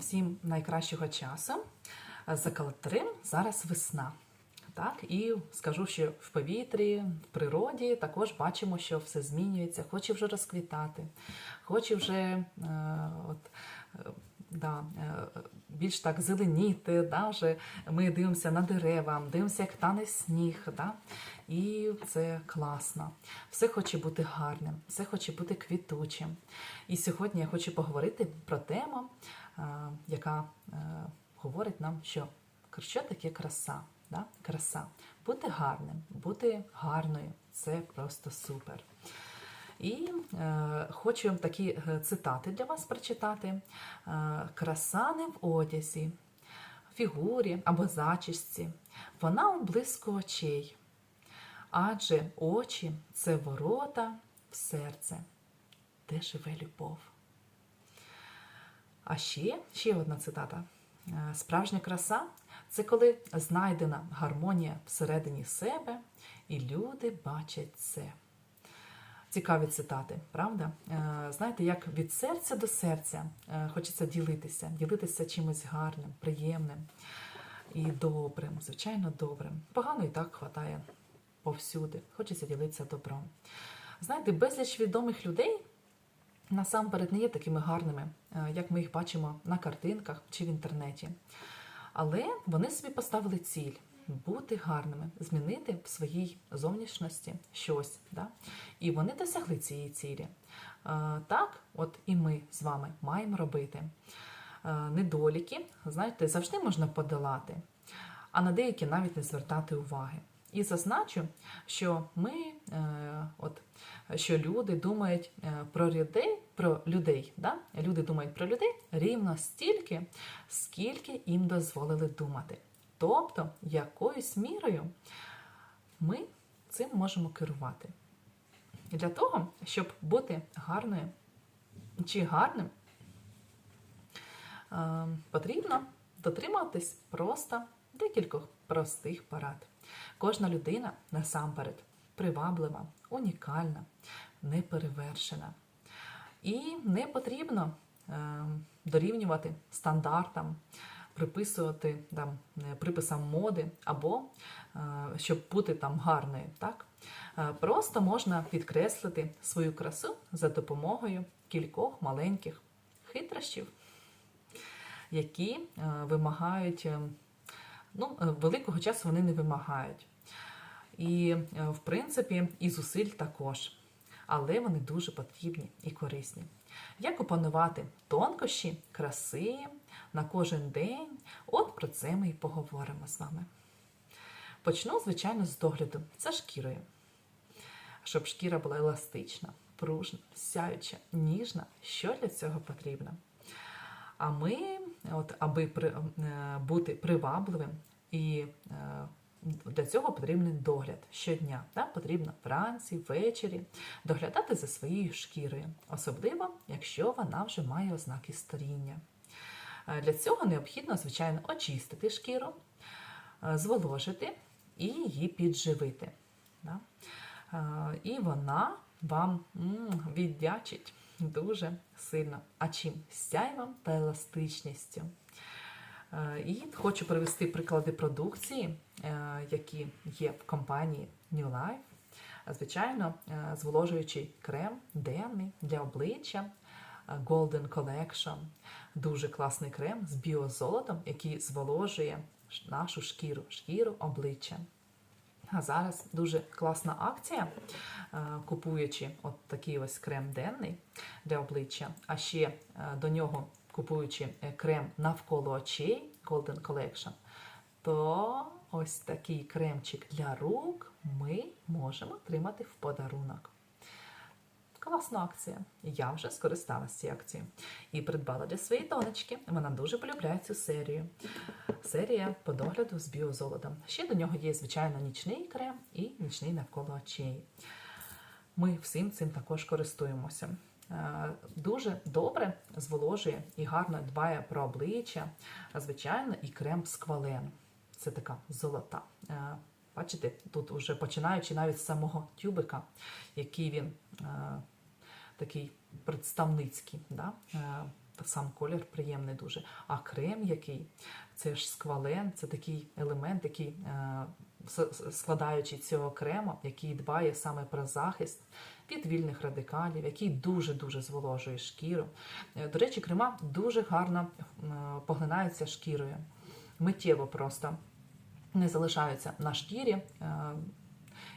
всім найкращого часу. За календарем зараз весна. Так, і скажу, що в повітрі, в природі також бачимо, що все змінюється, хоче вже розквітати, хоче вже е, от, да, е, більш так зеленіти. Да, вже ми дивимося на дерева, дивимося, як тане сніг. Да, і це класно. Все хоче бути гарним, все хоче бути квітучим. І сьогодні я хочу поговорити про тему, е, яка е, говорить нам, що що таке краса. Да? Краса. Бути гарним, бути гарною це просто супер. І е, хочу такі е, цитати для вас прочитати. Е, краса не в одязі, фігурі або зачісці, вона у блиску очей. Адже очі це ворота в серце, де живе любов. А ще, ще одна цитата. Е, Справжня краса це коли знайдена гармонія всередині себе, і люди бачать це. Цікаві цитати, правда? Е, Знаєте, як від серця до серця е, хочеться ділитися, ділитися чимось гарним, приємним і добрим, звичайно, добрим. Погано і так хватає повсюди. Хочеться ділитися добром. Знаєте, безліч відомих людей насамперед не є такими гарними, е, як ми їх бачимо на картинках чи в інтернеті. Але вони собі поставили ціль бути гарними, змінити в своїй зовнішності щось. Да? І вони досягли цієї цілі. Е, Так, от і ми з вами маємо робити. Е, Недоліки, знаєте, завжди можна подолати, а на деякі навіть не звертати уваги. І зазначу, що ми, е, от, що люди думають про людей, про людей, да? люди думають про людей рівно стільки, скільки їм дозволили думати. Тобто, якоюсь мірою ми цим можемо керувати. І для того, щоб бути гарною чи гарним, е, потрібно дотримуватись просто декількох простих порад. Кожна людина насамперед приваблива, унікальна, неперевершена. І не потрібно е, дорівнювати стандартам, приписувати там, е, приписам моди або е, щоб бути там гарною. Так? Е, Просто можна підкреслити свою красу за допомогою кількох маленьких хитрощів, які вимагають. Ну, великого часу вони не вимагають. І, в принципі, і зусиль також. Але вони дуже потрібні і корисні. Як опанувати тонкощі, краси на кожен день? От про це ми і поговоримо з вами. Почну, звичайно, з догляду за шкірою. Щоб шкіра була еластична, пружна, сяюча, ніжна. Що для цього потрібно? А ми, от, аби при, е, бути привабливим, і е, для цього потрібен догляд щодня. Так? Потрібно вранці, ввечері доглядати за своєю шкірою, особливо, якщо вона вже має ознаки старіння. Е, Для цього необхідно, звичайно, очистити шкіру, е, зволожити і її підживити. Е, І вона вам віддячить дуже сильно. А чим сяйвом та еластичністю. І хочу привести приклади продукції, які є в компанії New Life. Звичайно, зволожуючий крем денний для обличчя Golden Collection. Дуже класний крем з біозолотом, який зволожує нашу шкіру, шкіру обличчя. А зараз дуже класна акція, е, купуючи от такий ось крем денний для обличчя, а ще е, до нього купуючи е, крем навколо очей Golden Collection, то ось такий кремчик для рук ми можемо отримати в подарунок. Класна акція. Я вже скористалася цією акцією і придбала для своєї донечки. Вона дуже полюбляє цю серію. Серія по догляду з біозолотом. Ще до нього є, звичайно, нічний крем і нічний навколо очей. Ми всім цим також користуємося. Е, Дуже добре зволожує і гарно дбає про обличчя, звичайно, і крем сквален. Це така золота. Е, Бачите, тут уже починаючи навіть з самого тюбика, який він е, такий представницький. Да? Е, сам колір приємний дуже. А крем який? Це ж сквален, це такий елемент, який е, складаючи цього крема, який дбає саме про захист від вільних радикалів, який дуже-дуже зволожує шкіру. Е, До речі, крема дуже гарно поглинаються шкірою. Миттєво просто не залишаються на шкірі.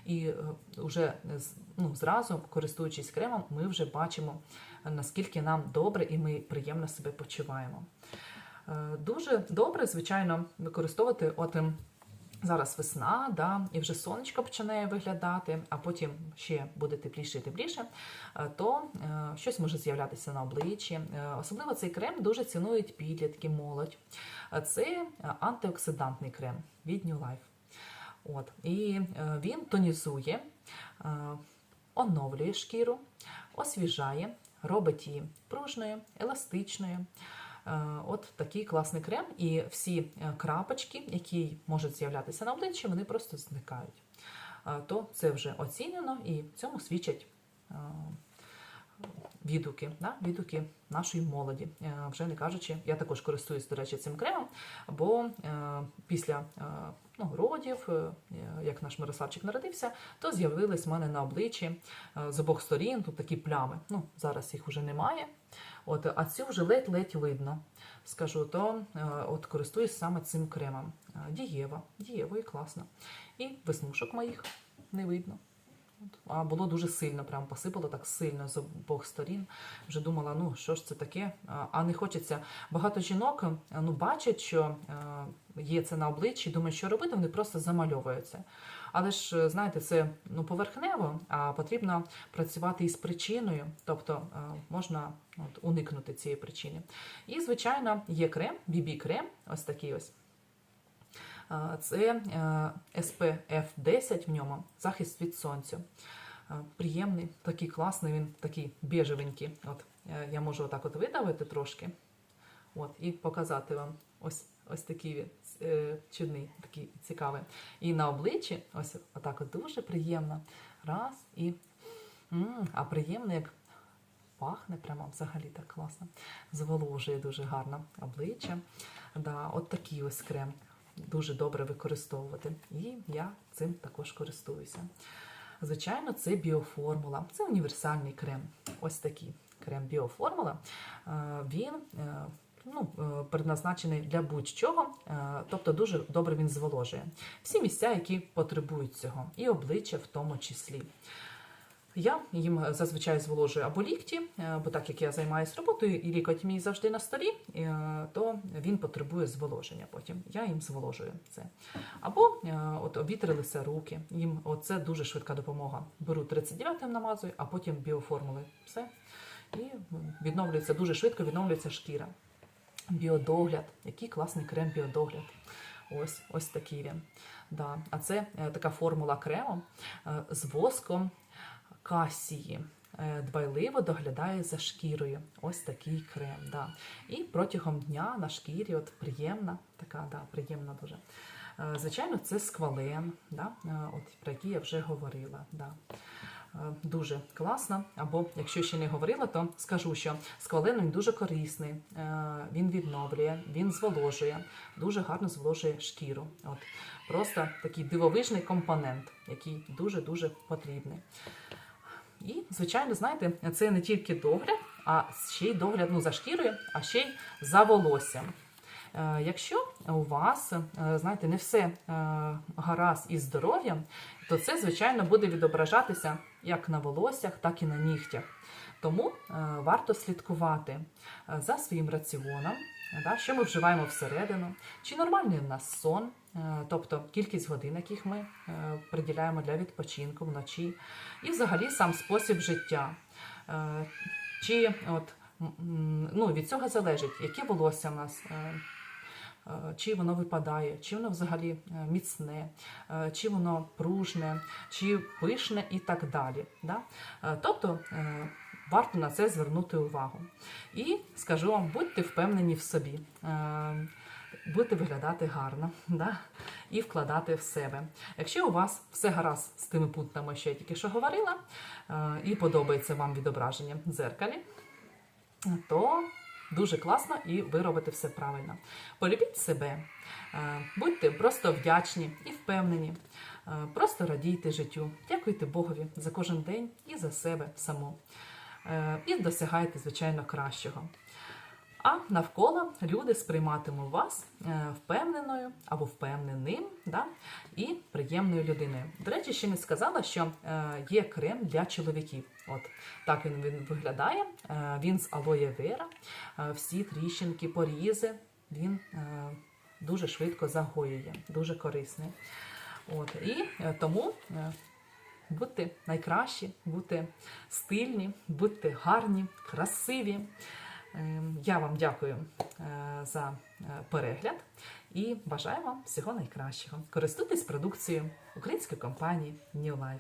Е, І вже ну, зразу, користуючись кремом, ми вже бачимо, е, наскільки нам добре і ми приємно себе почуваємо. Е, Дуже добре, звичайно, використовувати от ем, зараз весна, да, і вже сонечко починає виглядати, а потім ще буде тепліше і тепліше, е, то е, щось може з'являтися на обличчі. Е, Особливо цей крем дуже цінують підлітки, молодь. Е, Це е, антиоксидантний крем від New Life. От. І е, він тонізує, е, оновлює шкіру, освіжає, робить її пружною, еластичною. Е, От такий класний крем, і всі крапочки, які можуть з'являтися на обличчі, вони просто зникають. То це вже оцінено і цьому свідчать відгуки, да? відгуки нашої молоді. Вже не кажучи, я також користуюсь, до речі, цим кремом, бо після е, ну, родів, е, як наш Мирославчик народився, то з'явились в мене на обличчі е, з обох сторін тут такі плями. Ну, зараз їх вже немає. От, а цю вже ледь-ледь видно. Скажу, то е, от користуюсь саме цим кремом. Дієва, дієво і класно. І веснушок моїх не видно. А було дуже сильно, прям посипало так сильно з обох сторін. Вже думала, ну що ж це таке? А- не хочеться. Багато жінок ну, бачать, що є це на обличчі, думають, що робити, вони просто замальовуються. Але ж, е, знаєте, це ну, поверхнево, а потрібно працювати із причиною, тобто е, можна от, уникнути цієї причини. І, звичайно, є крем, BB-крем, ось такий ось. Е, Це е, SPF 10 в ньому, захист від сонця. Е, Приємний, такий класний, він такий біжевенький. От, е, я можу отак от видавити трошки от, і показати вам ось, ось такий він е, чудний, такий цікавий. І на обличчі ось отак от дуже приємно. Раз і. м, а приємно, як пахне прямо взагалі так класно. Зволожує дуже гарно обличчя. Да, от такий ось крем дуже добре використовувати. І я цим також користуюся. Звичайно, це біоформула. Це універсальний крем. Ось такий крем біоформула. Е, Він е, ну, е, предназначений для будь-чого, е, тобто дуже добре він зволожує. Всі місця, які потребують цього, і обличчя в тому числі. Я їм зазвичай зволожую або лікті, е, бо так як я займаюся роботою, і лікоть мій завжди на столі, то він потребує зволоження потім. Я їм зволожую це. Або от обітрилися руки, їм це дуже швидка допомога. Беру 39-м намазую, а потім біоформули. Все. І відновлюється дуже швидко, відновлюється шкіра. Біодогляд, який класний крем біодогляд. Ось, ось такий він. Да. А це е, така формула крему е, з воском касії. Е, Дбайливо доглядає за шкірою. Ось такий крем. Да. І протягом дня на шкірі от приємна, така, да, приємна дуже. Е, Звичайно, це сквален, да, е, от, про який я вже говорила. Да. Е, Дуже класно. Або якщо ще не говорила, то скажу, що сквален він дуже корисний, е, він відновлює, він зволожує, дуже гарно зволожує шкіру. От. Просто такий дивовижний компонент, який дуже-дуже потрібний. І, звичайно, знаєте, це не тільки догляд, а ще й догляд ну, за шкірою, а ще й за волоссям. Е, Якщо у вас, е, знаєте, не все е, гаразд із здоров'ям, то це, звичайно, буде відображатися як на волоссях, так і на нігтях. Тому варто слідкувати за своїм раціоном, що ми вживаємо всередину, чи нормальний у нас сон, тобто кількість годин, яких ми приділяємо для відпочинку вночі, і взагалі сам спосіб життя. Чи от, ну, від цього залежить, яке волосся в нас. Е, Чи воно випадає, чи воно взагалі е, міцне, е, чи воно пружне, чи пишне і так далі. Да? Тобто варто на це звернути увагу. І скажу вам, будьте впевнені в собі, будете виглядати гарно да? і вкладати в себе. Якщо у вас все гаразд з тими пунктами, що я тільки що говорила, і подобається вам відображення в дзеркалі, то дуже класно і ви робите все правильно. Полюбіть себе, е, будьте просто вдячні і впевнені. Е, Просто радійте життю, дякуйте Богові за кожен день і за себе саму. Е, І досягайте, звичайно, кращого. А навколо люди сприйматимуть вас е, впевненою або впевненим да? і приємною людиною. До речі, ще не сказала, що е, є крем для чоловіків. От так він, виглядає. Е, Він з алоє вера, всі тріщинки, порізи. Він дуже швидко загоює, дуже корисний. От, і тому будьте найкращі, будьте стильні, будьте гарні, красиві. Ем, Я вам дякую е, за е, перегляд і бажаю вам всього найкращого. Користуйтесь продукцією української компанії New Life.